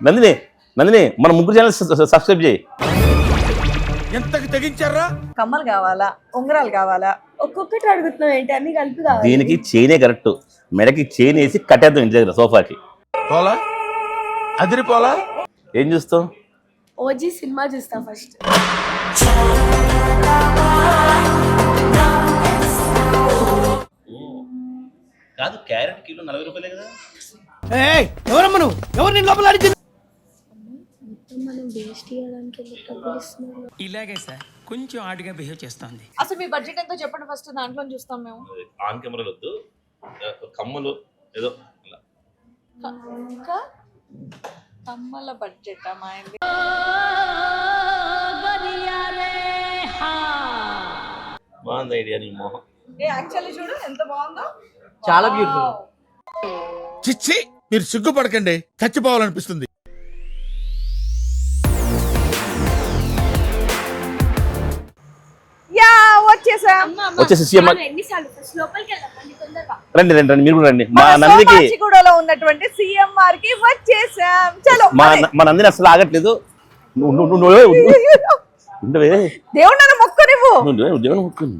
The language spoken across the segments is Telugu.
నందిని నందిని మన ముగ్గురు ఛానల్ సబ్స్క్రైబ్ చేయి. ఎంతకి తెగించారా? కమ్మలు కావాలా? ఉంగరాలు కావాలా? ఒక్కొక్కటి అడుగుతున్నావు ఏంటి? అన్ని కలిపి కావాలి. దీనికి చైనే కరెక్ట్ మెడకి చైన్ వేసి కట్టేద్దాం ఇంటి దగ్గర సోఫాకి. పోలా? అదిరిపోలా? ఏం చూస్తాం ఓజీ సినిమా చూస్తా ఫస్ట్. కాదు క్యారెట్ కిలో నలభై రూపాయలే కదా. ఎవరమ్మ నువ్వు? ఎవరు నేను లోపల అడిగింది? మనం వేస్ట్ చేయడానికి డబ్బులు ఇస్తున్నారు ఇలాగే సార్ కొంచెం ఆడుగా బిహేవ్ చేస్తోంది. అసలు మీ బడ్జెట్ ఎంతో చెప్పండి ఫస్ట్ దాంట్లో చూస్తాం మేము. ఆన్ కెమెరాలు వద్దు. కమ్మలు ఏదో అలా ఇంకా కమ్మల బడ్జెట్ అమ్మాయింది బాగుంది ఐడియా నీ మోహం. ఏ యాక్చువల్లీ చూడు ఎంత బాగుందో. చాలా beautiful. చిచ్చి మీరు సిగ్గుపడకండి చచ్చిపోవాలనిపిస్తుంది. వచ్చేసాం సీఎం రండి రండి రండి మీరు కూడా రండి. మా నందికి ఉన్నటువంటి సిఎంఆర్కి వచ్చేసాం. చలో మా నందిని అసలు ఆగట్లేదు. దేవుడు నన్ను మొక్కు నువ్వు. నువ్వు దేవుని ముక్కుంది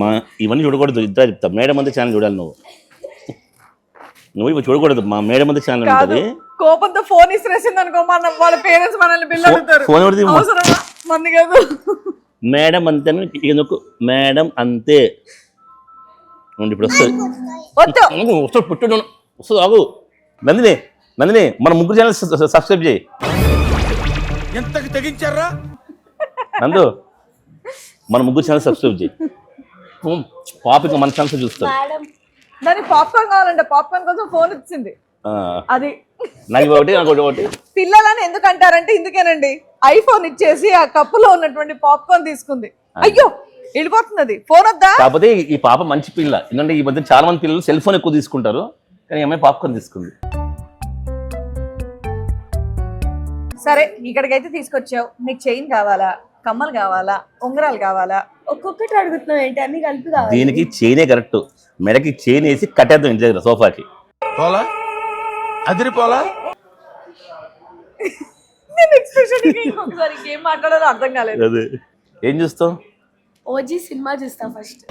మా ఇవన్నీ చూడకూడదు ఇద్దరు చెప్తా. మేడం అంతా ఛానల్ చూడాలి నువ్వు. నువ్వు ఇవి చూడకూడదు. మా మేడం అంతా ఛానల్ ఉంటుంది. కోపంతో ఫోన్ ఇసిరేసింది అనుకో మన వాళ్ళ పేరెంట్స్ మనల్ని బిల్లు ఫో- అడుగుతారు ఫోన్ ఎవరిది? అవసరమా? మంది కాదు. మేడం అంతే ఎందుకు మేడం అంతే. ఉండు, ఇప్పుడు వస్తుంది. వద్దు. వస్తుంది పుట్టు వస్తుంది ఆగు. నందిని నందిని మన ముగ్గురు ఛానల్ సబ్స్క్రైబ్ చేయి. ఎంతకి తెగించారా? నందు మన ముగ్గురు ఛానల్ సబ్స్క్రైబ్ చేయి. ఉమ్, పాప ఇంకా మన ఛానల్ చూస్తాడు మేడం దానికి పాప్కార్న్ కావాలంటే పాప్కార్న్ కోసం ఫోన్ ఇచ్చింది. ఆ, అది. నాకు ఒకటి నాకు ఒకటి పిల్లలని ఎందుకు అంటారంటే ఇందుకేనండి. ఐఫోన్ ఇచ్చేసి ఆ కప్పులో ఉన్నటువంటి పాప్కార్న్ తీసుకుంది. అయ్యో వెళ్ళిపోతుంది ఫోన్ వద్దా? కాకపోతే ఈ- పాప మంచి పిల్ల. ఎందుకంటే ఈ మధ్య చాలా మంది పిల్లలు సెల్ ఫోన్ ఎక్కువ తీసుకుంటారు. కానీ అమ్మాయి పాప్కార్న్ తీసుకుంది. సరే ఇక్కడికైతే తీసుకొచ్చావు. నీకు చైన్ కావాలా? కమ్మలు కావాలా? ఉంగరాలు కావాలా? ఒక్కొక్కటి అడుగుతున్నావు ఏంటి? అన్ని కలిపి కావాలి. దీనికి చైనే కరెక్ట్ మెడకి చైన్ వేసి కట్టేద్దాం ఇంటి దగ్గర సోఫాకి. పోలా? అదిరిపోలా ఏం మాట్లాడాలో అర్థం కాలేదు. అదే. ఏం చూస్తాం ఓజీ సినిమా చూస్తా ఫస్ట్.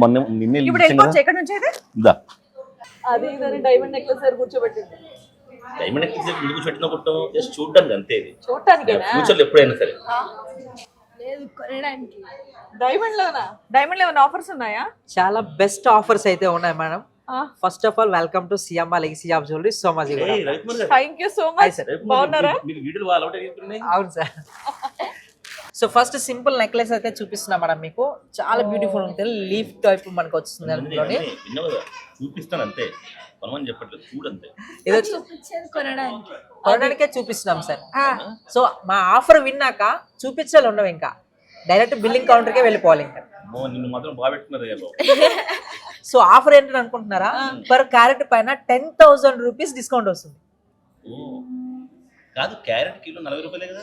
మొన్న నిన్నే ఇప్పుడు వెళ్ళిపోవచ్చు. ఎక్కడి నుంచి అయితే? దా. అది డైమండ్ నెక్లెస్ కూర్చోబెట్టింది. డైమండ్ ఎందుకు పెట్టిన కొట్టం జస్ట్ చూడడానికి అంతే ఇది. ఫ్యూచర్లో ఎప్పుడైనా సరే. లేదు కొనడానికి. డైమండ్ లోనా? డైమండ్లో ఏమైనా ఆఫర్స్ ఉన్నాయా? చాలా బెస్ట్ ఆఫర్స్ అయితే ఉన్నాయి madam. First of all welcome to CMR legacy job jewellery సోమాజీ గారు. Thank you so much. బాగున్నారా. అవును sir so first simple necklace అయితే చూపిస్తున్నా మేడం మీకు. చాలా బ్యూటిఫుల్ ఉంటుంది. లీఫ్ టైప్ మనకు వస్తుంది అందులోని? చూపిస్తాను అంతే. కొనమని చెప్పట్లేదు చూడంతే. చూపించేది కొనడానికి. చూపిస్తున్నాం సార్. సో మా ఆఫర్ విన్నాక చూపించాలి ఉండవు ఇంకా. డైరెక్ట్ బిల్లింగ్ కౌంటర్కే వెళ్ళిపోవాలి ఇంకా. అమ్మో, నిన్ను మాత్రం బాగా. సో ఆఫర్ ఏంటని అనుకుంటున్నారా? పర్ క్యారెట్ పైన టెన్ థౌసండ్ రూపీస్ డిస్కౌంట్ వస్తుంది. ఓ. కాదు క్యారెట్ కిలో నలభై రూపాయలే కదా.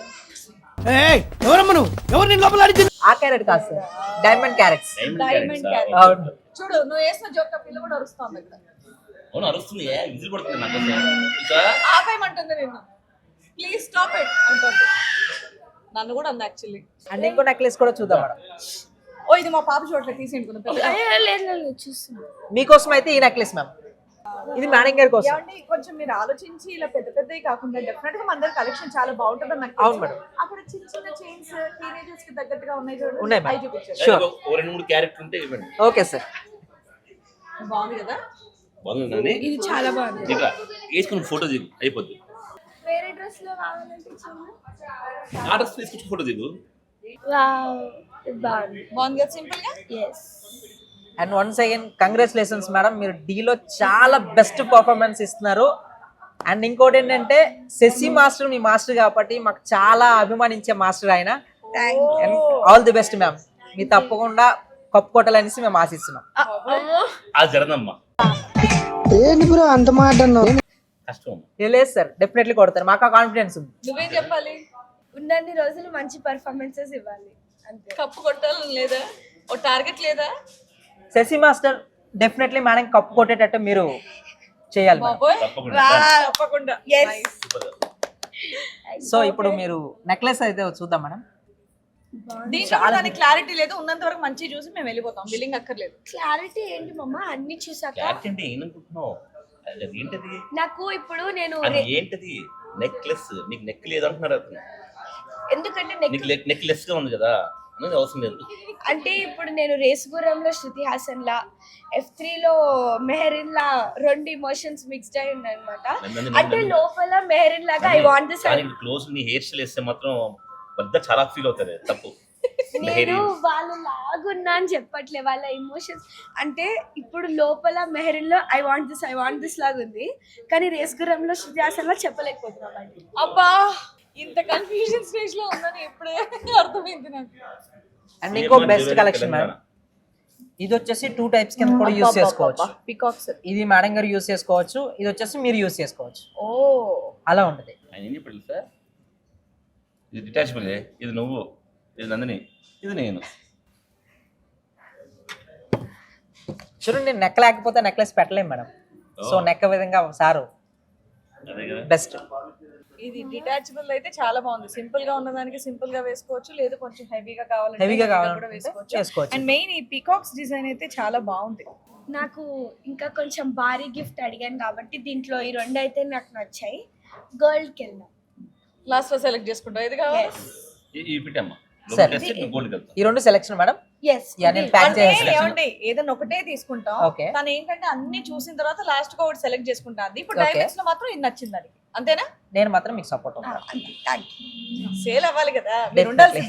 ఎవరమ్మ నువ్వు? ఎవరు నేను లోపల అడిగింది ఆ క్యారెట్ కాదు సార్. Diamond carrots diamond? అవును. చూడు నువ్వు వేసిన జోక్ పిల్ల కూడా అరుస్తోంది ఇక్కడ. అవును అరుస్తుంది. విజిల్ పడుతుంది నాకు ఆపేయమంటుంది నిన్ను. ప్లీజ్ స్టాప్ ఇట్ అంటుంది. నన్ను కూడా అంది యాక్చువల్లీ అండ్ ఇంకో నెక్లెస్ కూడా చూద్దాం మేడం. ఓ ఇది మా పాప చోట్ల చూస్తున్నా. మీకోసం అయితే ఈ నెక్లెస్ మ్యామ్ ఇది మేడం గారి కోసం. ఏమండి కొంచెం మీరు ఆలోచించి ఇలా పెద్ద పెద్దవి కాకుండా డెఫినెట్గా మన దగ్గర కలెక్షన్ చాలా బాగుంటుందని నాకు అవును. మేడం. అక్కడ చిన్న చిన్న చైన్స్ టీనేజర్స్కి తగ్గట్టుగా ఉన్నాయి చూడండి ఉన్నాయి మేడం. రెండు మూడు క్యారెట్ ఉంటే ఇవ్వండి. Okay sir. బాగుంది కదా? బాగుందండి ఇది చాలా బాగుంది. ఇక వేసుకుని ఫోటో దిగు అయిపోద్ది. వేరే డ్రెస్లో ఆ డ్రెస్ తీసుకొచ్చి ఫోటో దిగు. బాగుంది. సింపుల్గా yes and once again congratulations madam మీరు డీలో చాలా బెస్ట్ పర్ఫార్మెన్స్ ఇస్తున్నారు. అండ్ ఇంకోటి ఏంటంటే శశి మాస్టర్ మీ మాస్టర్ కాబట్టి మాకు చాలా అభిమానించే మాస్టర్ ఆయన. And all the best ma'am మీ తప్పకుండా కప్పు కొట్టాలనేసి మేము ఆశిస్తున్నాం. ఆ జరదమ్మా ఏంటి బ్రో అంత మాట అన్నావు? కష్టం. ఏ లేదు సార్ డెఫినెట్లీ కొడతారు. మాకు ఆ కాన్ఫిడెన్స్ ఉంది. నువ్వేం చెప్పాలి? ఉన్నన్ని రోజులు మంచి పర్ఫార్మెన్సెస్ ఇవ్వాలి అంతే. కప్పు కొట్టాలని లేదా? ఓ టార్గెట్ లేదా? Sashi master definitely madam cup కొట్టేటట్టు మీరు చేయాలి మేడం. బాబోయ్. తప్పకుండా. తప్పకుండా. Yes. Nice. సో ఇప్పుడు మీరు నెక్లెస్ అయితే చూద్దాం మేడం దీంట్లో కూడా దానికి క్లారిటీ లేదు. ఉన్నంత వరకు మంచి చూసి మేము వెళ్ళిపోతాం. బిల్లింగ్ అక్కర్లేదు. క్లారిటీ ఏంటి మమ్మ అన్ని చూసాక అంటే ఏమనుకుంటున్నావు? అది ఏంటది? నాకు ఇప్పుడు నేను అది రే- ఏంటది? నెక్లెస్ నీకు నెక్ లేదు అంటున్నారు అతను. ఎందుకంటే నెక్ నీకు నెక్ లెస్గా ఉంది కదా? అనేది అవసరం లేదు. అంటే ఇప్పుడు నేను రేసుగురంలో శృతి హాసన్ లా ఎఫ్ త్రీలో మెహరిన్ లా రెండు ఇమోషన్స్ మిక్స్డ్ అయి ఉన్నాయి అనమాట నన్ను- అంటే నన్ను- లోపల మెహరిన్ లాగా ఐ వాంట్ దిస్ కానీ క్లోజ్ నీ హెయిర్ స్టైల్ వేస్తే మాత్రం పెద్ద చాలా ఫీల్ అవుతారు తప్పు. నేను వాళ్ళ లాగున్నా అని చెప్పట్లే వాళ్ళ ఎమోషన్స్ అంటే ఇప్పుడు లోపల మెహరిన్లో I want this I want this లాగా ఉంది. కానీ రేసుగురంలో శృతి హాసన్ లా చెప్పలేకపోతున్నాం అబ్బా! ఇంత కన్ఫ్యూజన్ స్టేజ్లో ఉందని ఇప్పుడే అర్థమైంది నాకు. అండ్ ఇంకో బెస్ట్ కలెక్షన్ మేడం ఇది వచ్చేసి టూ టైప్స్ కింద కూడా యూస్ చేసుకోవచ్చు. పికాక్స్ ఇది మేడం గారు యూస్ చేసుకోవచ్చు ఇది వచ్చేసి మీరు యూస్ చేసుకోవచ్చు. ఓ. అలా ఉంటుంది ఆయన ఏం చెప్పాడు సార్ ఇది డిటాచబుల్ ఇది నువ్వు? ఇది నందిని? ఇది నేను. చూడండి నెక్ లేకపోతే నెక్లెస్ పెట్టలేము మేడం. సో నెక్ విధంగా సారు. అదే కదా. బెస్ట్ ఇది డిటాచబుల్ అయితే చాలా బాగుంది. సింపుల్గా ఉన్నదానికి సింపుల్గా వేసుకోవచ్చు లేదు కొంచెం హెవీగా కావాలంటే హెవీగా కావాలంటే వేసుకోవచ్చు. అండ్ మెయిన్ ఈ పికాక్స్ డిజైన్ అయితే చాలా బాగుంది. నాకు ఇంకా కొంచెం భారీ గిఫ్ట్ అడిగాను కాబట్టి దీంట్లో ఈ రెండు అయితే నాకు నచ్చాయి. గర్ల్కి వెళ్దాం. లాస్ట్లో సెలెక్ట్ చేసుకుంటాం ఇది కావాలి? ఈ- పెట్టమ్మా. సరే. రెండు సెలెక్షన్ మేడం. ఎస్ యా నేను ప్యాక్ ఏదైనా ఒకటే తీసుకుంటాం. తను ఏంటంటే అన్ని చూసిన తర్వాత లాస్ట్గా ఒకటి సెలెక్ట్ చేసుకుంటా. అది ఇప్పుడు. డైమండ్స్లో మాత్రం ఇది నచ్చింది అది అంతేనా? నేను మాత్రం మీకు సపోర్ట్ సేల్ అవ్వాలి కదా మీరు ఉండాలి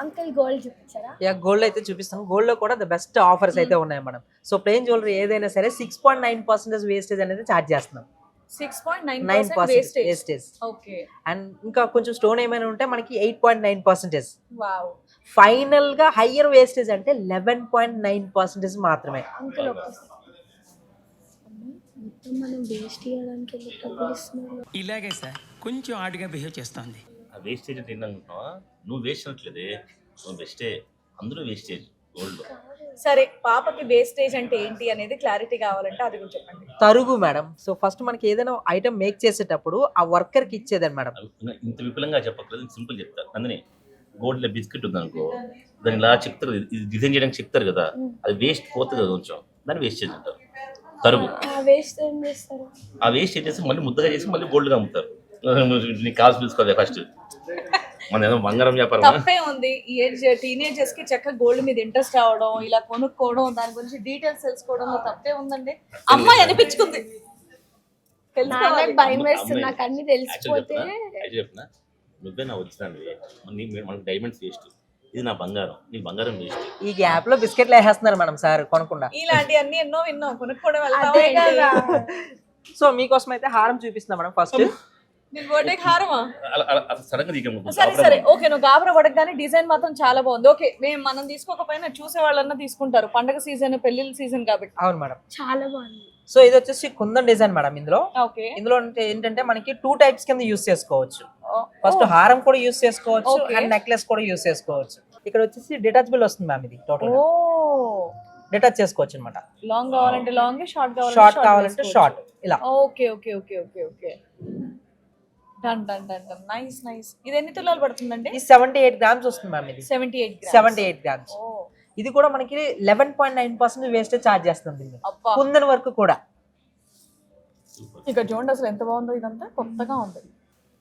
అంకుల్ గోల్డ్ చూపించారా? యా గోల్డ్ అయితే చూపిస్తాం. గోల్డ్లో కూడా ద బెస్ట్ ఆఫర్స్ అయితే ఉన్నాయి మేడం. సో ప్లెయిన్ జ్యువెలరీ ఏదైనా సరే six point nine percentage wastage అనేది చార్జ్ చేస్తున్నాం. Six point nine nine percent wastage okay and ఇంకా కొంచెం స్టోన్ ఏమైనా ఉంటే మనకి eight point nine percentage wow ఫైనల్గా హయ్యర్ వేస్టేజ్ అంటే లెవెన్ పాయింట్ నైన్ పర్సెంటేజ్ మాత్రమే. మనం వేస్ట్ చేయడానికి ఇలాగే సార్ కొంచెం ఆడుగా బిహేవ్ చేస్తోంది. ఆ వేస్టేజ్ అంటే ఏంటనుకుంటున్నావా నువ్వు వేస్ట్ అనట్లేదే నువ్వు బెస్టే అందరూ వేస్టేజ్ గోల్డ్ సరే పాపకి వేస్టేజ్ అంటే ఏంటి అనేది క్లారిటీ కావాలంటే అది కూడా చెప్పండి. తరుగు మేడం. సో ఫస్ట్ మనకి ఏదైనా ఐటమ్ మేక్ చేసేటప్పుడు ఆ వర్కర్కి ఇచ్చేదని మేడం. ఇంత విపులంగా చెప్పక్కర్లేదు సింపుల్ చెప్తా. అందుని గోల్డ్ బిస్కెట్ ఉంది అనుకో దాన్ని ఇలా చెప్తారు కదా, ఇది డిజైన్ చేయడానికి చెప్తారు కదా అది వేస్ట్ పోతుంది కదా కొంచెం. దాన్ని తరుగు. వేస్ట్ ఏం చేస్తారు? ఆ వేస్ట్ చేసి మళ్ళీ ముద్దగా చేసి మళ్ళీ గోల్డ్గా అమ్ముతారు. నీకు కాల్సి తీసుకోవాలి ఫస్ట్. మన ఏదో బంగారం వ్యాపారం తప్పే ఉంది. ఈ ఏజ్ టీనేజర్స్కి చక్కగా గోల్డ్ మీద ఇంట్రెస్ట్ రావడం ఇలా కొనుక్కోవడం దాని గురించి డీటెయిల్స్ తెలుసుకోవడంలో తప్పే ఉందండి. అమ్మాయి అనిపించుకుంది. భయం వేస్తుంది. నాకు అన్ని తెలిసిపోతే. చెప్పిన నువ్వే నా వచ్చినాను మనకు డైమండ్స్ వేస్ట్ ఇది నా బంగారం. నీ బంగారం వేస్ట్ ఈ గ్యాప్లో బిస్కెట్లు వేసేస్తున్నారు మేడం సార్ కొనకుండా. ఇలాంటి అన్ని ఎన్నో విన్నాం. కొనుక్కోవడం సో మీకోసం అయితే హారం చూపిస్తున్నా మేడం ఫస్ట్. హారమా? సడన్గా సరే సరే. ఓకే నువ్వు గాబరా పడగానే డిజైన్ మాత్రం చాలా బాగుంది. ఓకే మేము మనం తీసుకోకపోయినా చూసే వాళ్ళన్నా తీసుకుంటారు. పండగ సీజన్ పెళ్ళిళ్ళ సీజన్ కాబట్టి. అవును మేడం. చాలా బాగుంది. సో ఇది వచ్చేసి కుందన్ డిజైన్ మేడం ఇందులో. ఓకే. ఇందులో అంటే ఏంటంటే మనకి టూ టైప్స్ కింద యూస్ చేసుకోవచ్చు. ఫస్ట్ హారం కూడా యూస్ చేసుకోవచ్చు. అండ్ నెక్లెస్ కూడా యూస్ చేసుకోవచ్చు. ఇక్కడ వచ్చేసి డిటాచబుల్ వస్తుంది మ్యామ్ ఇది టోటల్ డిటాచ్ చేసుకోవచ్చు అనమాట లాంగ్ కావాలంటే లాంగ్ షార్ట్ కావాలంటే షార్ట్ కావాలంటే షార్ట్ ఇలా. Okay okay okay okay okay. Done done done done nice nice ఇది ఎన్ని తులాలు పడుతుందండి? ఇది సెవెంటీ ఎయిట్ గ్రామ్స్ వస్తుంది మ్యామ్ ఇది. Seventy eight seventy eight grams ఇది కూడా మనకి eleven point nine percent wastage charge చేస్తుంది కుందన్ వరకు కూడా. ఇక చూడండి అసలు ఎంత బాగుందో ఇదంతా. కొత్తగా ఉంది.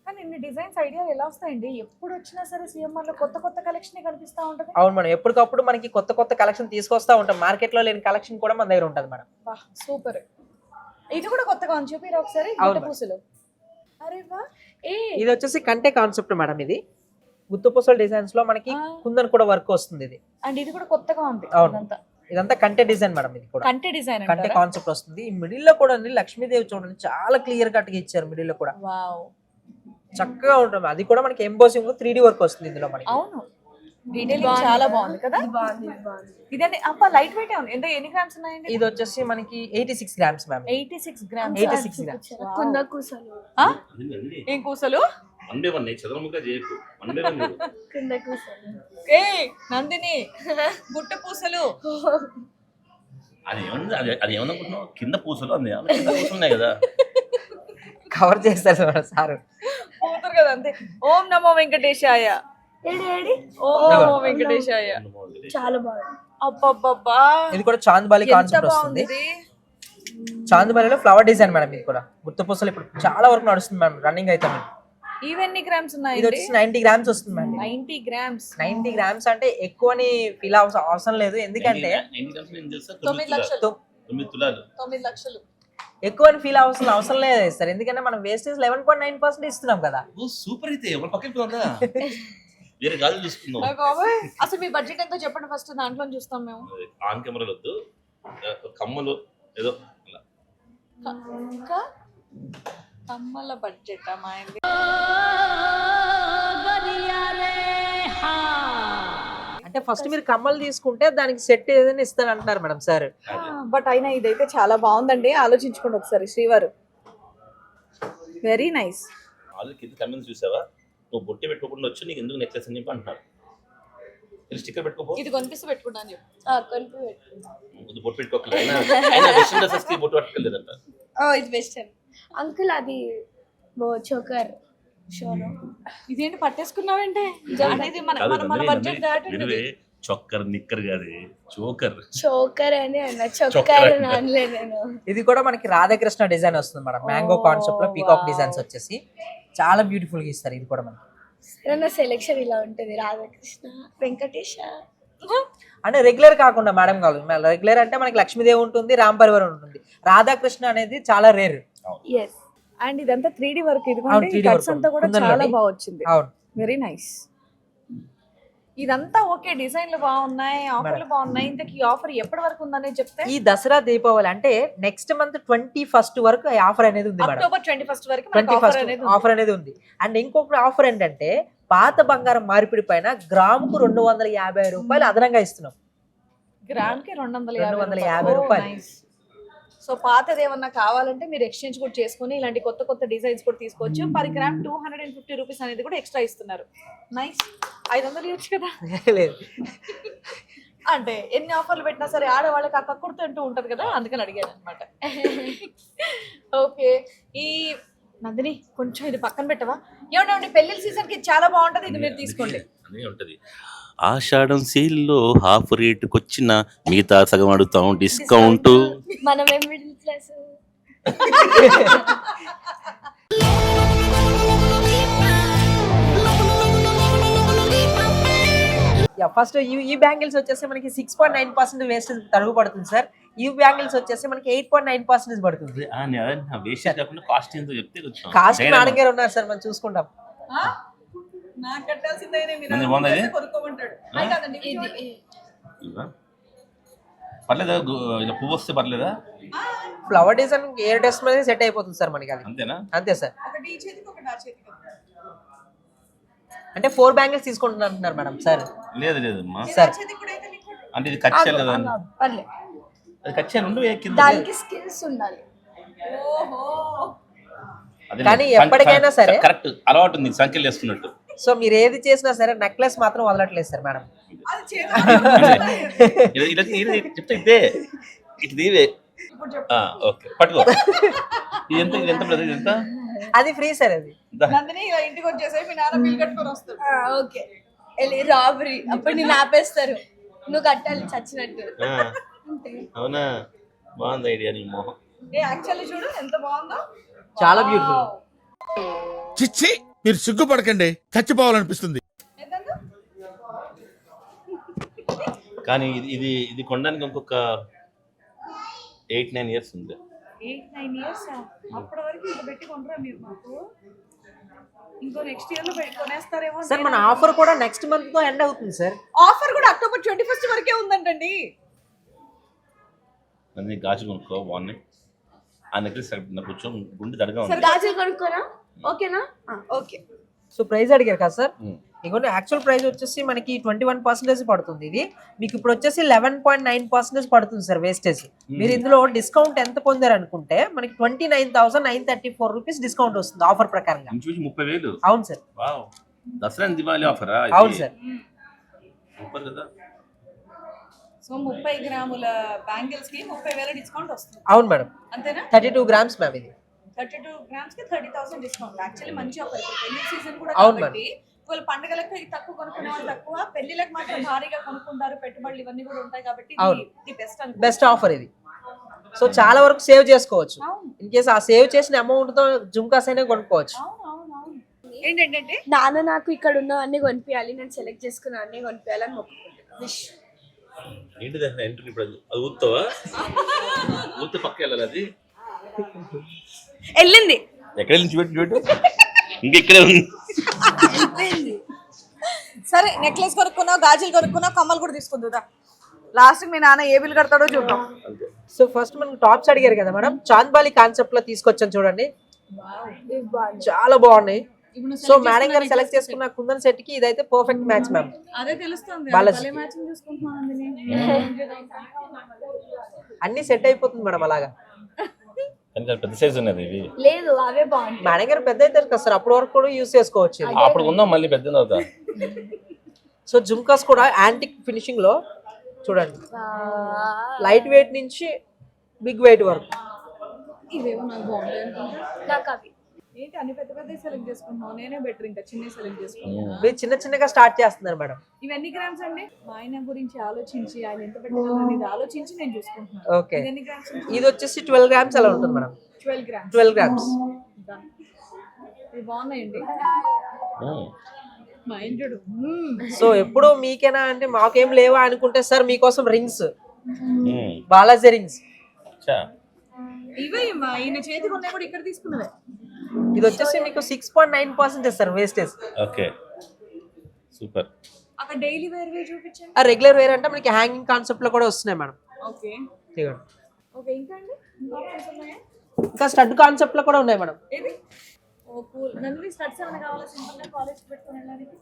కానీ ఇన్ని డిజైన్స్ ఐడియాలు ఎలా వస్తాయండి? ఎప్పుడు వచ్చినా సరే సిఎంఆర్లో కొత్త కొత్త కలెక్షన్ కనిపిస్తా ఉంటది. అవును మేడం. ఎప్పటికప్పుడు మనకి కొత్త కొత్త కలెక్షన్ తీసుకొస్తా ఉంటాం. మార్కెట్లో లేని కలెక్షన్ కూడా మన దగ్గర ఉంటుంది మేడం. సూపర్. ఇది కూడా కొత్తగా ఉంది. చూపిరా ఒకసారి. పూసలు ఇది వచ్చేసి కంటే కాన్సెప్ట్ మేడం ఇది. గుత్తుపూసల డిజైన్స్లో మనకి. కుందన్ కూడా వర్క్ వస్తుంది ఇది. అండ్ ఇది కూడా కొత్తగా ఉంది. ఇదంతా. కంటే డిజైన్ మేడం ఇది కూడా. కంటే డిజైన్ కంటే కాన్సెప్ట్ వస్తుంది. ఈ మిడిల్లో కూడా లక్ష్మీదేవి చూడండి చాలా క్లియర్ కట్గా ఇచ్చారు మిడిల్లో కూడా. చక్కగా ఉంటుంది. అది కూడా మనకి ఎంబోసింగ్ త్రీ వర్క్ వస్తుంది ఇందులో మనకి. అవును. డీటెయిలింగ్ చాలా బాగుంది. కదా? ఇది బాగుంది ఇది బాగుంది. ఇదే అప్ప లైట్ వెయిట్ ఉంది? ఎంత ఎన్ని గ్రామ్స్ ఉన్నాయండి ఇది వచ్చేసి మనకి eighty six grams ma'am eighty six grams eighty six grams కుంద కూసలు? ఏం? కూసలు. నందిని గుట్ట పూసలు. అది ఏమన్నా అది అది ఏమనుకుంటున్నావు కింద పూసలు అంది. కింద పూసలు ఉన్నాయి కదా. కవర్ చేస్తారు సార్. పోతారు కదా అంతే. ఓం నమో వెంకటేశాయ. ఓం చాలా బాగుంది అబ్బబ్బబ్బా. ఇది కూడా చాంద్బాలి ఎంత కాన్సెప్ట్ వస్తుంది. బాగుంది. చాంద్బాలిలో ఫ్లవర్ డిజైన్ మేడం ఇది కూడా. గుర్తు పూసలు ఇప్పుడు చాలా వరకు నడుస్తుంది మేడం రన్నింగ్ అయితే మేడం. ఇవన్నీ గ్రామ్స్ ఇది ఉన్నాయి వచ్చేసి నైన్టీ గ్రామ్స్ వస్తుంది madam. Ninety grams ninety grams అంటే ఎక్కువని ఫీల్ అవసరం లేదు. ఎందుకంటే తొమ్మిది లక్షలు. తొమ్మిది లక్షలు. ఎక్కువ ఫీల్ అవసరం అవసరం లేదు సార్. ఎందుకంటే మనం wastage eleven point nine percent ఇస్తున్నాం కదా. సూపర్ అయితే. వేరే గాజులు చూసుకుందాం. అసలు మీ బడ్జెట్ ఎంతో చెప్పండి ఫస్ట్ దాంట్లో చూస్తాం మేము. ఆన్ కెమెరాలు వద్దు కమ్మలు ఏదో అలా ఇంకా కమ్మల బడ్జెట్ అమ్మాయింది అంటే ఫస్ట్ మీరు కమ్మలు తీసుకుంటే దానికి సెట్ ఏదైనా ఇస్తాను అంటున్నారు మేడం సార్. బట్ అయినా ఇదైతే చాలా బాగుందండి. ఆలోచించుకోండి ఒకసారి శ్రీవారు. వెరీ నైస్ చూసావా? నువ్వు బొట్టి పెట్టుకోకుండా వచ్చి నీకు ఎందుకు నెక్లెస్ అని చెప్పి అంటున్నారు ఇది స్టిక్కర్ పెట్టుకోపో. ఇది కొనిపిస్తూ చెప్పు. బొట్టు పెట్టుకోకలేదు బొట్టు పట్టుకోలేదంట ఇది వెస్టర్న్ అంకుల్ అది చోకర్ షోలో ఇదేంటి పట్టేసుకున్నావేంటే? అనేది మన బడ్జెట్ దాటి చొక్కర్ నిక్కర్ కాదు చోకర్. చోకర్ అని అన్న చొక్కర్. అనలే నేను. ఇది కూడా మనకి రాధాకృష్ణ డిజైన్ వస్తుంది మేడం. మ్యాంగో కాన్సెప్ట్లో పీకాక్. డిజైన్స్ వచ్చేసి. చాలా బ్యూటిఫుల్గా ఇస్తారు ఇది కూడా మనకి. నా సెలెక్షన్ ఇలా ఉంటుంది రాధాకృష్ణ వెంకటేశ అంటే రెగ్యులర్ కాకుండా మేడం కాదు. రెగ్యులర్ అంటే మనకి లక్ష్మీదేవి ఉంటుంది రామ్ పరివారం ఉంటుంది. రాధాకృష్ణ అనేది చాలా రేర్ ఎస్ అండ్ ఇదంతా త్రీ డి వర్క్ అవును, ఇదిగోండి 3D కట్స్ work. అంతా కూడా. చాలా బాగా వచ్చింది. అవును. వెరీ నైస్ ఇదంతా ఓకే డిజైన్లు బాగున్నాయి ఆఫర్లు బాగున్నాయి. ఇంతకీ ఈ ఆఫర్ ఎప్పటి వరకు ఉందనే చెప్తే? ఈ దసరా దీపావళి అంటే నెక్స్ట్ మంత్ ట్వంటీ ఫస్ట్ వరకు ఈ ఆఫర్ అనేది ఉంది అక్టోబర్ ట్వంటీ ఫస్ట్ వరకు ట్వంటీ ఫస్ట్ ఆఫర్ అనేది ఉంది. అండ్ ఇంకొక ఆఫర్ ఏంటంటే పాత బంగారం మార్పిడి పైన గ్రాముకు రెండు వందల యాభై రూపాయలు అదనంగా ఇస్తున్నాం. గ్రామ్కి రెండు వందల యాభై యాభై రూపాయలు. సో పాతది ఏమన్నా కావాలంటే మీరు ఎక్స్చేంజ్ కూడా చేసుకుని ఇలాంటి కొత్త కొత్త డిజైన్స్ కూడా తీసుకోవచ్చు. Per gram two hundred and fifty rupees అనేది కూడా ఎక్స్ట్రా ఇస్తున్నారు. నైస్ ఐదు వందలు ఇవ్వచ్చు కదా? లేదు. అంటే ఎన్ని ఆఫర్లు పెట్టినా సరే ఆడవాళ్ళకి ఆ కక్కుర్తి అంటూ ఉంటది కదా? అందుకని అడిగాను అనమాట ఓకే. ఈ నందిని కొంచెం ఇది పక్కన పెట్టవా? ఏమంటే పెళ్ళి సీజన్కి ఇది చాలా బాగుంటది ఇది మీరు తీసుకోండి. ఉంటది. ఆషాఢం సేల్లో హాఫ్ రేటుకి వచ్చిన మిగతా సగం అడుగుతాం డిస్కౌంట్. మనమేం మిడిల్ క్లాస్ ఫస్ట్ ఈ ఈ బ్యాంగిల్స్ వచ్చేసి మనకి six point nine percent wastage తరుగు పడుతుంది సార్. ఈ బ్యాంగిల్స్ వచ్చేసి మనకి ఎయిట్ పాయింట్ నైన్ పర్సెంటేజ్ పడుతుంది. కాస్ట్ ఏంటో చెప్తే కాస్ట్ ఉన్నారు సార్ మనం చూసుకుంటాం. పర్లేదా? ఇలా పువ్వు వస్తే పర్లేదా? ఫ్లవర్ డిజైన్ ఏ డ్రెస్ మీద సెట్ అయిపోతుంది సార్ మనకి అది. అంతేనా? అంతే సార్. ఒకటి ఈ చేతికి ఒకటి ఆ చేతికి అంటే ఫోర్ బ్యాంగిల్స్ తీసుకుంటున్నారు అంటున్నారు మేడం సార్. లేదు లేదు సార్. అంటే ఇది కచ్చాలి కదా? పర్లేదు అది కచ్చాలి ఉండు ఏ కింద దానికి స్కిల్స్ ఉండాలి. ఓహో. అదే కానీ ఎప్పటికైనా సరే- కరెక్ట్ అలవాటు ఉంది సంఖ్యలు వేసుకున్నట్టు. సో మీరు ఏది చేసినా సరే నెక్లెస్ మాత్రం వదలట్లేదు సార్ మేడం. చెప్తే ఇదే. ఓకే పట్టుకో. ఇది ఎంత ఇది ఎంత బ్రదర్ ఇది ఎంత? అది ఫ్రీ సార్ అది. దా. నందిని ఇలా ఇంటికి వచ్చేసే మీ నాన్న బిల్ కట్టుకొని వస్తాడు. ఓకే. రాబరీ. అప్పుడు నేను ఆపేస్తారు. నువ్వు కట్టాలి చచ్చినట్టు. అవునా? బాగుంది ఐడియా నీ మొహం. ఏ యాక్చువల్లీ చూడు ఎంత బాగుందో. చాలా బ్యూటిఫుల్ చిచ్చి! మీరు సిగ్గుపడకండి చచ్చిపోవాలనిపిస్తుంది? కానీ ఇది ఇది ఇది కొనడానికి ఇంకొక ఎయిట్ నైన్ ఇయర్స్ ఉంది. Eight nine years? అప్పటి వరకు ఇంత పెట్టి కొనరా మీరు మాకు? ఇంకో నెక్స్ట్ ఇయర్లో పెట్టి కొనేస్తారేమో సార్ మన ఆఫర్ కూడా నెక్స్ట్ మంత్తో ఎండ్ అవుతుంది సార్. ఆఫర్ కూడా అక్టోబర్ ట్వంటీ ఫస్ట్ వరకే ఉందంటండి. నన్ను గాజు కొనుక్కో బాగున్నాయి ఆ నెక్లెస్ నాకు కొంచెం గుండె దడగా సరే ఉంది. గాజులు కొనుక్కోనా ఓకేనా? ఓకే. సో ప్రైస్ అడిగారు కదా సార్. ఇగోండి యాక్చువల్ ప్రైస్ వచ్చేసి మనకి ట్వంటీ వన్ పర్సెంటేజ్ పడుతుంది ఇది. మీకు ఇప్పుడు వచ్చేసి లెవెన్ పాయింట్ నైన్ పర్సెంటేజ్ పడుతుంది సార్ వేస్టేజ్ మీరు ఇందులో డిస్కౌంట్ ఎంత పొందారు అనుకుంటే మనకి twenty nine thousand nine thirty four rupees discount వస్తుంది ఆఫర్ ప్రకారంగా. ముప్పై వేలు. అవును సార్. వావ్. దసరా దివాళీ ఆఫరా అవును సార్. సో ముప్పై గ్రాముల బ్యాంగిల్స్కి ముప్పై వేల డిస్కౌంట్ వస్తుంది. అవును మేడం. అంతేనా? థర్టీ టూ గ్రామ్స్ మ్యామ్ ఇది. థర్టీ టూ గ్రామ్స్కి థర్టీ థౌసండ్ డిస్కౌంట్ యాక్చువల్లీ మంచి ఆఫర్ పెళ్ళి సీజన్ కూడా అవును కాబట్టి వాళ్ళ పండుగలకు తక్కువ కొనుక్కునే వాళ్ళు తక్కువ. పెళ్ళిలకు మాత్రం భారీగా కొనుక్కుంటారు. పెట్టుబడులు ఇవన్నీ కూడా ఉంటాయి కాబట్టి. ఇది బెస్ట్ బెస్ట్ ఆఫర్ ఇది. సో చాలా వరకు సేవ్ చేసుకోవచ్చు. ఇన్ కేస్ ఆ సేవ్ చేసిన అమౌంట్తో జుమ్కాస్ అయినా కొనుక్కోవచ్చు. అవును అవును అవును. ఏంటంటే నాన్న నాకు ఇక్కడ ఉన్నవన్నీ కొనిపించాలి నేను సెలెక్ట్ చేసుకున్న అన్ని కొనిపించాలని మొక్కుకుంటున్నాను విష్ ఏంటి దసరా ఎంట్రీ ఇప్పుడు? అది అది ఊతావా ఊతే పక్క వెళ్ళాలి అది? వెళ్ళింది. ఎక్కడ నుంచి పెట్టు చూడు. ఇంకా ఇక్కడే ఉంది సరే నెక్లెస్ కొనుక్కున్నావు గాజులు కొనుక్కున్నావు కమ్మలు కూడా తీసుకుందా లాస్ట్ మీ నాన్న ఏ బిల్ కడతాడో చూద్దాం. సో ఫస్ట్ మనం టాప్స్ అడిగారు కదా మేడం చాంద్బాలి కాన్సెప్ట్లో తీసుకొచ్చాను చూడండి. చాలా బాగున్నాయి. సో మేడం గారు సెలెక్ట్ చేసుకున్న కుందన్ సెట్కి ఇదైతే పర్ఫెక్ట్ మ్యాచ్ మ్యామ్ అదే తెలుస్తుంది అన్ని సెట్ అయిపోతుంది మేడం అలాగా. కానీ చాలా పెద్ద సైజ్ ఉన్నది ఇవి. లేదు అవే బాగుంటాయి. మేడం గారు పెద్ద అవుతారు కదా సార్ అప్పటి వరకు కూడా యూస్ చేసుకోవచ్చు ఇది. అప్పుడు ఉందాం మళ్ళీ పెద్ద అవుతా సో జుమ్కాస్ కూడా యాంటిక్ ఫినిషింగ్లో చూడండి. లైట్ వెయిట్ నుంచి బిగ్ వెయిట్ వరకు. ఇవేమో నాకు బాగుంటాయి. నాకు అవి. ఏంటి అన్ని పెద్ద పెద్ద సెలెక్ట్ చేసుకుంటున్నావు? నేనే బెటర్ ఇంకా చిన్న సెలెక్ట్ చేసుకుంటున్నా. మీరు చిన్న చిన్నగా స్టార్ట్ చేస్తున్నారు మేడం. ఇవన్నీ గ్రామ్స్ అండి? మా ఆయన గురించి ఆలోచించి ఆయన ఎంత పెట్టగలరు ఇది ఆలోచించి నేను చూసుకుంటున్నాను. ఓకే. ఇది ఎన్ని గ్రామ్స్ ఇది వచ్చేసి ట్వెల్వ్ గ్రామ్స్ అలా ఉంటుంది madam. Twelve grams twelve grams ఇవి బాగున్నాయండి? మా ఆయన చూడు. మ్మ్. సో ఎప్పుడు మీకేనా అంటే మాకేం లేవా అనుకుంటే సార్ మీకోసం రింగ్స్ బాలాజీ రింగ్స్ ఇవే మా ఈయన చేతికి ఉన్నాయి కూడా ఇక్కడ తీసుకున్నవే. ఇది వచ్చేసి మీకు six point nine percentage sir wastage okay super అక్కడ డైలీ వేర్ వే చూపించండి. ఆ రెగ్యులర్ వేర్ అంటే మనకి హ్యాంగింగ్ కాన్సెప్ట్లో కూడా వస్తున్నాయి మేడం. ఓకే ఓకే ఇంకా అండి? ఇంకా స్టడ్ కాన్సెప్ట్లో కూడా ఉన్నాయి మేడం. ఏది? ఓ కూల్ నన్ను స్టడ్స్ ఏమైనా కావాలా? సింపుల్గా కాలేజ్ పెట్టుకుని వెళ్ళడానికి?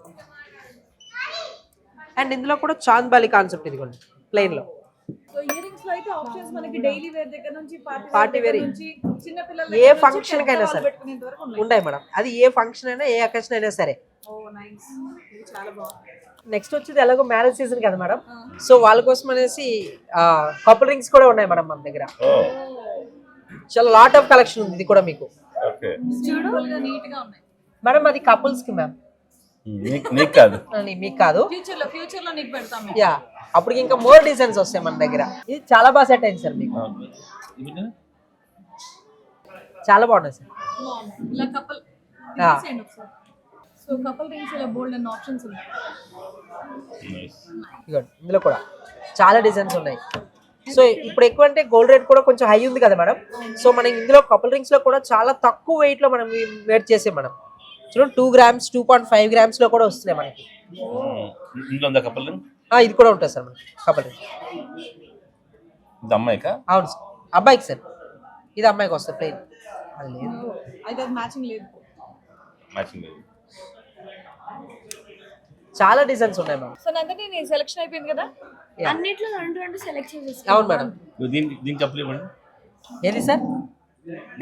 అండ్ ఇందులో కూడా చాంద్బాలి కాన్సెప్ట్ ఇదిగోండి. ప్లెయిన్లో. సో ఇయర్ రింగ్స్లో అయితే ఆప్షన్స్ మనకి డైలీ వేర్ దగ్గర నుంచి పార్టీ వేర్ wear. నుంచి చిన్న పిల్లల ఏ function కైనా సరే. ఉన్నాయి. మేడం. అది ఏ ఫంక్షన్ అయినా ఏ అకేషన్ అయినా సరే. ఓ నైస్ ఇది చాలా బాగుంది. నెక్స్ట్ వచ్చేది ఎలాగో మ్యారేజ్ సీజన్ కదా మేడం. సో వాళ్ళ కోసం అనేసి కపుల్ రింగ్స్ కూడా ఉన్నాయి మేడం మన దగ్గర. చాలా లాట్ ఆఫ్ కలెక్షన్ ఉంది ఇది కూడా మీకు. ఓకే. సింపుల్గా నీట్గా ఉన్నాయి. మేడం అది కపుల్స్కి మ్యామ్ నీకు కాదు మీకు కాదు ఫ్యూచర్లో ఫ్యూచర్లో నీకు పెడతాం మేము. యా అప్పటికి ఇంకా మోర్ డిజైన్స్ వస్తాయి మన దగ్గర. ఇది చాలా బాగా సెట్ అయింది సార్ మీకు. చాలా బాగున్నాయి సార్. బాగుంది. ఇలా కపుల్ ఆ. సో కపుల్ రింగ్స్ ఇలా బోల్డ్ అన్న ఆప్షన్స్ ఉన్నాయి. ఇదిగోండి ఇందులో కూడా చాలా డిజైన్స్ ఉన్నాయి. సో ఇప్పుడు ఎక్కువ అంటే గోల్డ్ రేట్ కూడా కొంచెం హై ఉంది కదా మేడం సో మనం ఇందులో కపుల్ రింగ్స్లో కూడా చాలా తక్కువ వెయిట్లో మనం వేట్ చేసాం మనం చూడండి two grams two point five గ్రామ్స్లో కూడా వస్తున్నాయి మనకి. ఇది కూడా ఉంటుంది సార్ మనకి కపుల్ రింగ్ ఇది అమ్మాయికా? అవును సార్. అబ్బాయికి సార్. ఇది అమ్మాయికి వస్తుంది ప్లెయిన్ లేదు. మ్యాచింగ్ లేదు. మ్యాచింగ్ లేదు. చాలా డిజైన్స్ ఉన్నాయి మేడం సో నందని నీ సెలెక్షన్ అయిపోయింది కదా? అన్నిట్లో రెండు రెండు సెలెక్ట్ చేసేసి అవును మేడం. దీనికి దీనికి కప్పులు ఇవ్వండి. ఏది సార్?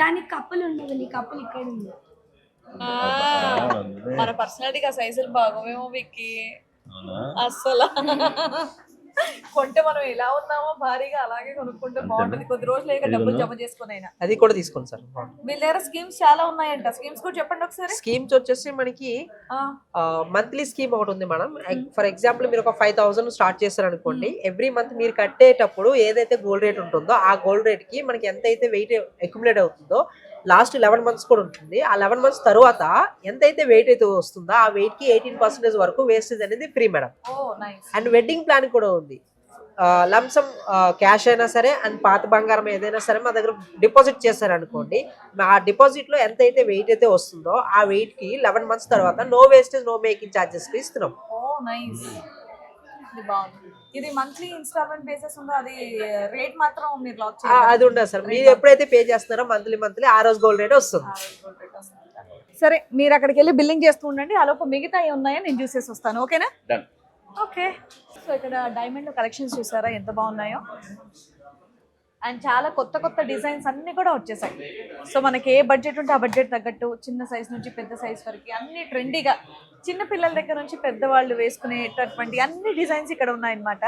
దానికి కప్పులు ఉండదు నీ కప్పులు ఇక్కడ ఉంది మన పర్సనాలిటీగా సైజులు బాగోమేమో విక్కి. అస్సలు. కొంటే మనం ఎలా ఉన్నామో భారీగా అలాగే కొనుక్కుంటే బాగుంటుంది. కొద్ది రోజులు ఇక డబ్బులు జమ చేసుకుని అయినా అది కూడా తీసుకోండి సార్. వీళ్ళ దగ్గర స్కీమ్స్ చాలా ఉన్నాయంట. స్కీమ్స్ కూడా చెప్పండి ఒకసారి. స్కీమ్స్ వచ్చేసి మనకి ఆ, మంత్లీ స్కీమ్ ఒకటి ఉంది మేడం. ఫర్ ఎగ్జాంపుల్ మీరు ఒక ఫైవ్ థౌసండ్ స్టార్ట్ చేస్తారు అనుకోండి ఎవ్రీ మంత్ మీరు కట్టేటప్పుడు ఏదైతే గోల్డ్ రేట్ ఉంటుందో ఆ గోల్డ్ రేట్కి మనకి ఎంతైతే వెయిట్ అక్యుములేట్ అవుతుందో లాస్ట్ లెవెన్ మంత్స్ కూడా ఉంటుంది. ఆ లెవెన్ మంత్స్ తర్వాత ఎంతైతే వెయిట్ అయితే వస్తుందో ఆ వెయిట్కి ఎయిటీన్ పర్సెంటేజ్ వరకు వేస్టేజ్ అనేది free madam and wedding plan కూడా ఉంది. లంసమ్ క్యాష్ అయినా సరే అండ్ పాత బంగారం ఏదైనా సరే మా దగ్గర డిపాజిట్ చేశారనుకోండి ఆ డిపాజిట్లో ఎంత అయితే వెయిట్ అయితే వస్తుందో ఆ వెయిట్కి లెవెన్ మంత్స్ తర్వాత నో వేస్టేజ్ నో మేకింగ్ చార్జెస్కి ఇస్తున్నాం. ఇది బాగుంది. ఇది మంత్లీ ఇన్స్టాల్మెంట్ బేసిస్ ఉందో? అది రేట్ మాత్రం మీరు లాక్ చేయాలి అది ఉండదు సార్. మీరు ఎప్పుడైతే పే చేస్తున్నారో మంత్లీ మంత్లీ ఆ రోజు గోల్డ్ రేట్ వస్తుంది. సరే మీరు అక్కడికి వెళ్ళి బిల్లింగ్ చేస్తూ ఉండండి. ఆలోపు మిగతా ఏ ఉన్నాయో నేను చూసేసి వస్తాను. ఓకేనా? Done okay. సో ఇక్కడ డైమండ్ కలెక్షన్స్ చూసారా? ఎంత బాగున్నాయో? అండ్ చాలా కొత్త కొత్త డిజైన్స్ అన్నీ కూడా వచ్చేసాయి. సో మనకి ఏ బడ్జెట్ ఉంటే ఆ బడ్జెట్ తగ్గట్టు చిన్న సైజ్ నుంచి పెద్ద సైజ్ వరకు అన్ని ట్రెండీగా చిన్న పిల్లల దగ్గర నుంచి పెద్దవాళ్ళు వేసుకునేటటువంటి అన్ని డిజైన్స్ ఇక్కడ ఉన్నాయన్నమాట.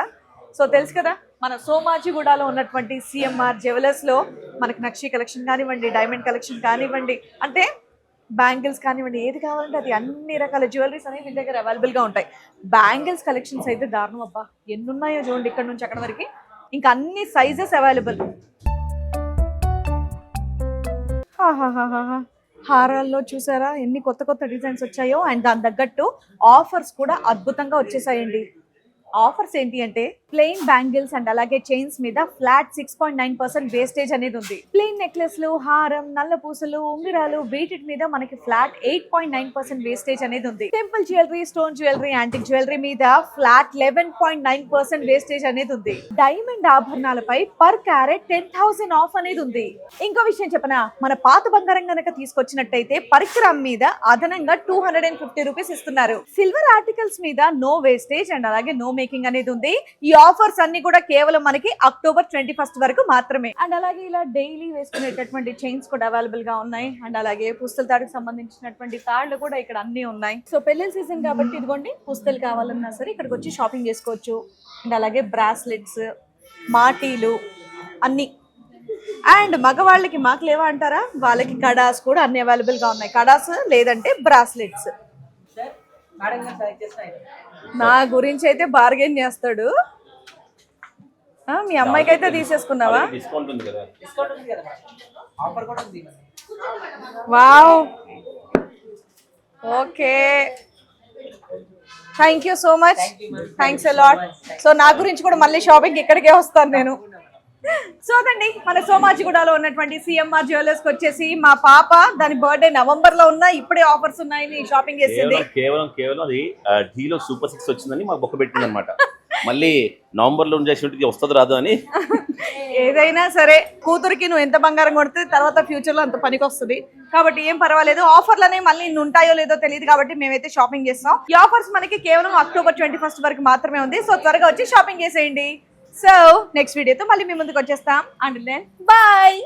సో తెలుసు కదా మన సోమాజిగూడలో ఉన్నటువంటి సిఎంఆర్ జ్యువెలర్స్లో మనకి నక్షి కలెక్షన్ కానివ్వండి డైమండ్ కలెక్షన్ కానివ్వండి అంటే బ్యాంగిల్స్ కానివ్వండి ఏది కావాలంటే అది అన్ని రకాల జ్యువెలరీస్ అనేవి మీ దగ్గర అవైలబుల్గా ఉంటాయి. బ్యాంగిల్స్ కలెక్షన్స్ అయితే దారుణం అబ్బా. ఎన్నున్నాయో చూడండి ఇక్కడ నుంచి అక్కడ వరకు. ఇంకా అన్ని సైజెస్ అవైలబుల్ హారాల్లో చూసారా? ఎన్ని కొత్త కొత్త డిజైన్స్ వచ్చాయో? అండ్ దాని తగ్గట్టు ఆఫర్స్ కూడా అద్భుతంగా వచ్చేసాయండి. ఆఫర్స్ ఏంటి అంటే ప్లెయిన్ బ్యాంగిల్స్ అండ్ అలాగే చైన్స్ మీద flat six point nine percent wastage అనేది ఉంది. ప్లెయిన్ నెక్లెస్లు హారం నల్ల పూసలు ఉంగరాలు వీటి మీద మనకి flat eight point nine percent wastage అనేది ఉంది. Temple jewellery stone jewellery antique jewellery మీద flat eleven point nine percent wastage అనేది ఉంది. డైమండ్ ఆభరణాలపై per carat ten thousand off అనేది ఉంది. ఇంకో విషయం చెప్పనా? మన పాత బంగారం కనుక తీసుకొచ్చినట్టయితే పరికరం మీద అదనంగా two hundred and fifty rupees ఇస్తున్నారు. సిల్వర్ ఆర్టికల్స్ మీద నో వేస్టేజ్ అండ్ అలాగే నో మేకింగ్ అనేది ఉంది. ఈ ఆఫర్స్ అన్ని కూడా కేవలం మనకి అక్టోబర్ ట్వంటీ ఫస్ట్ వరకు మాత్రమే. అండ్ అలాగే ఇలా డైలీ వేసుకునేటటువంటి చైన్స్ కూడా అవైలబుల్గా ఉన్నాయి. అండ్ అలాగే పుస్తల తాడుకు సంబంధించినటువంటి తాళ్ళు కూడా ఇక్కడ అన్ని ఉన్నాయి. సో పెళ్ళి సీజన్ కాబట్టి ఇదిగోండి పుస్తలు కావాలన్నా సరే ఇక్కడికి వచ్చి షాపింగ్ చేసుకోవచ్చు. అండ్ అలాగే బ్రాస్లెట్స్ మాటీలు అన్ని. అండ్ మగవాళ్ళకి మాకు లేవా అంటారా? వాళ్ళకి కడాస్ కూడా అన్ని అవైలబుల్గా ఉన్నాయి. కడాస్ లేదంటే బ్రాస్లెట్స్ నా గురించి అయితే బార్గెన్ చేస్తాడు. ఆ, మీ అమ్మాయికి అయితే తీసేసుకున్నావా డిస్కౌంట్ ఉంది కదా. డిస్కౌంట్ ఉంది కదా ఆఫర్ కూడా ఉంది wow okay thank you so much thanks lot so నా గురించి కూడా మళ్ళీ షాపింగ్ ఇక్కడికే వస్తాను నేను. సో అదండి. మన సోమాజిగూడలో ఉన్నటువంటి సిఎంఆర్ జ్యువెలర్స్కి వచ్చేసి మా పాప దాని బర్త్డే నవంబర్లో ఉన్నా ఇప్పుడే ఆఫర్స్ ఉన్నాయని షాపింగ్ చేసింది. కేవలం కేవలం అది ఢీలో సూపర్ సిక్స్ వచ్చిందని మాకు బొక్క పెట్టింది అనమాట మళ్ళీ నవంబర్లో చేసినట్టు వస్తుంది రాదు అని. ఏదైనా సరే కూతురికి నువ్వు ఎంత బంగారం కొడితే తర్వాత ఫ్యూచర్లో అంత పనికి వస్తుంది. కాబట్టి ఏం పర్వాలేదు. ఆఫర్లు అనేవి మళ్ళీ ఉంటాయో లేదో తెలియదు కాబట్టి మేమైతే షాపింగ్ చేస్తాం ఈ ఆఫర్స్ మనకి కేవలం అక్టోబర్ ట్వంటీ ఫస్ట్ వరకు మాత్రమే ఉంది. సో త్వరగా వచ్చి షాపింగ్ చేసేయండి. సో నెక్స్ట్ వీడియోతో మళ్ళీ మీ ముందుకు వచ్చేస్తాం. And bye